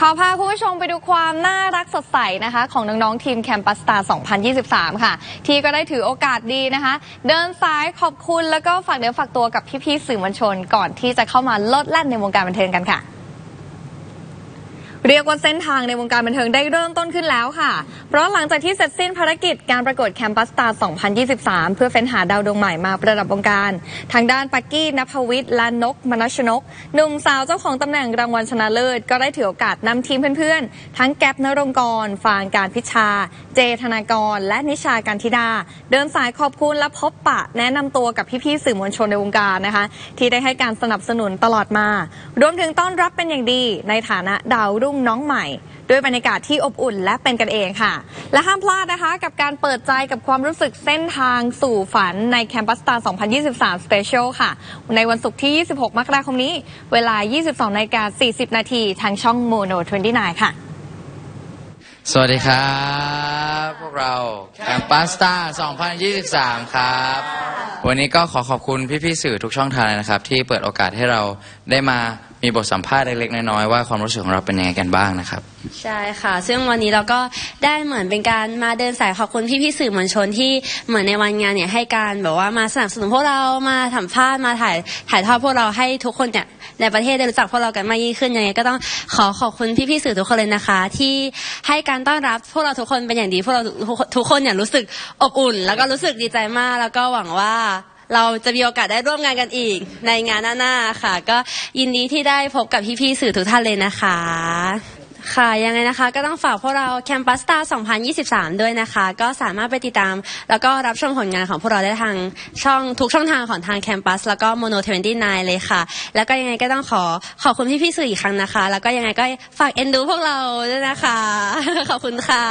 ขอพาคุณผู้ชมไปดูความน่ารักสดใสนะคะ ของน้อง ๆ ทีมแคมปัสตา2023 ค่ะ ที่ก็ได้ถือโอกาสดีนะคะ เดินสายขอบคุณแล้วก็ฝากเนื้อฝากตัวกับพี่ ๆ สื่อมวลชน ก่อนที่จะเข้ามาลดแล่นในวงการบันเทิงกันค่ะ เรียกว่าเส้นทางในวงการบันเทิงได้เริ่มต้นขึ้นแล้วค่ะ เพราะหลังจากที่เสร็จสิ้นภารกิจการประกวดแคมปัสตา2023 เพื่อเฟ้นหาดาวดวงใหม่มาประดับวงการ ทางด้านปักกี้นภวิทย์และนกมนชนก หนุ่มสาวเจ้าของตำแหน่งรางวัลชนะเลิศ ก็ได้ถือโอกาสนำทีมเพื่อนๆ ทั้งแก๊ปนรงกร ฟางการพิชา เจธนากร และนิชาการธิดา เดินสายขอบคุณและพบปะ แนะนำตัวกับพี่ๆสื่อมวลชนในวงการนะคะ ที่ได้ให้การสนับสนุนตลอดมา รวมถึงต้อนรับเป็นอย่างดีในฐานะดาวรุ่งน้องใหม่ ด้วยบรรยากาศที่อบอุ่นและเป็นกันเองค่ะ และห้ามพลาดนะคะกับการเปิดใจกับความรู้สึกเส้นทางสู่ฝันในแคมปัสตา2023 Special ค่ะ ในวันศุกร์ที่ 26 มกราคมนี้ เวลา 22นาฬิกา40 นาทีทางช่อง Mono 29 ค่ะ สวัสดีครับ พวกเราแคมปัสตา2023 ครับ วันนี้ก็ขอขอบคุณพี่ๆสื่อทุกช่องทางนะครับ ที่เปิดโอกาสให้เราได้มามีบทสัมภาษณ์เล็กๆน้อยๆว่าความรู้สึกของเราเป็นยังไงกันบ้างนะครับ ใช่ค่ะ ซึ่งวันนี้เราก็ได้เหมือนเป็นการมาเดินสายขอบคุณพี่ๆสื่อมวลชนที่เหมือนในวันงานเนี่ยให้การแบบว่ามาสนับสนุนพวกเรามาสัมภาษณ์มาถ่ายถ่ายทอดพวกเราให้ทุกคนเนี่ยในประเทศได้รู้จักพวกเรากันมากยิ่งขึ้นยังไงก็ต้องขอขอบคุณพี่ๆสื่อทุกคนเลยนะคะ ที่ให้การต้อนรับพวกเราทุกคนเป็นอย่างดีพวกเราทุกคนเนี่ยรู้สึกอบอุ่น แล้วก็รู้สึกดีใจมากแล้วก็หวังว่าเราจะมีโอกาสได้ร่วมงานกันอีกในงานหน้าๆค่ะ ก็ยินดีที่ได้พบกับพี่ๆสื่อทุกท่านเลยนะคะ ค่ะ ยังไงนะคะ ก็ต้องฝากพวกเรา Campus Star 2023 ด้วยนะคะ ก็สามารถไปติดตาม แล้วก็รับชมผลงานของพวกเราได้ทางช่องทุกช่องทางของทาง Campus แล้วก็ Mono 29เลยค่ะ แล้วก็ยังไงก็ต้องขอขอบคุณพี่ๆสื่ออีกครั้งนะคะ แล้วก็ยังไงก็ฝากเอ็นดูพวกเราด้วยนะคะ ขอบคุณค่ะ